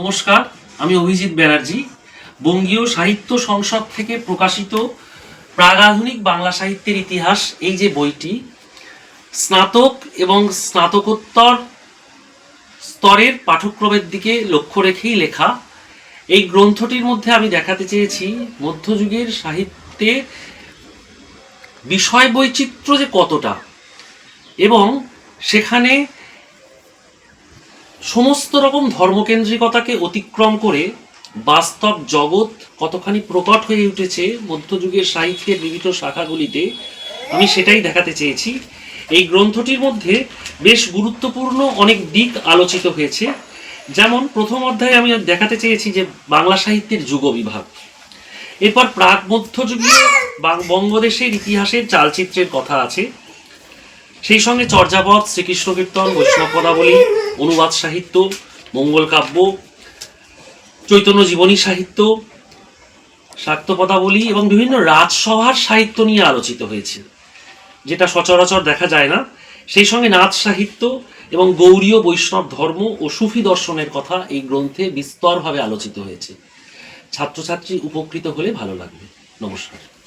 নমস্কার, আমি অভিজিৎ ব্যানার্জি। বঙ্গীয় সাহিত্য সংসদ থেকে প্রকাশিত প্রাগাধুনিক বাংলা সাহিত্যের ইতিহাস, এই যে বইটি, স্নাতক এবং স্নাতকোত্তর স্তরের পাঠ্যক্রমের দিকে লক্ষ্য রেখেই লেখা। এই গ্রন্থটির মধ্যে আমি দেখাতে চেয়েছি, মধ্যযুগের সাহিত্যে বিষয় বৈচিত্র্য যে কতটা এবং সেখানে সমস্ত রকম ধর্মকেন্দ্রিকতাকে অতিক্রম করে বাস্তব জগৎ কতখানি প্রকট হয়ে উঠেছে মধ্যযুগের সাহিত্যের বিভিন্ন শাখাগুলিতে, আমি সেটাই দেখাতে চেয়েছি। এই গ্রন্থটির মধ্যে বেশ গুরুত্বপূর্ণ অনেক দিক আলোচিত হয়েছে। যেমন প্রথম অধ্যায়ে আমি দেখাতে চেয়েছি যে বাংলা সাহিত্যের যুগ বিভাগ। এরপর প্রাক মধ্যযুগীয় বঙ্গদেশের ইতিহাসের চালচিত্রের কথা আছে। সেই সঙ্গে চর্যাপদ শ্রীকৃষ্ণ কীর্তন বৈষ্ণব পদাবলী অনুবাদ সাহিত্য, মঙ্গল কাব্য, চৈতন্য জীবনী সাহিত্য শাক্ত পদাবলী এবং বিভিন্ন রাজসভার সাহিত্য নিয়ে আলোচিত হয়েছে। যেটা সচরাচর দেখা যায় না। সেই সঙ্গে নাচ সাহিত্য এবং গৌরীয় বৈষ্ণব ধর্ম ও সুফি দর্শনের কথা এই গ্রন্থে বিস্তরভাবে আলোচিত হয়েছে। ছাত্রছাত্রী উপকৃত হলে ভালো লাগবে। নমস্কার।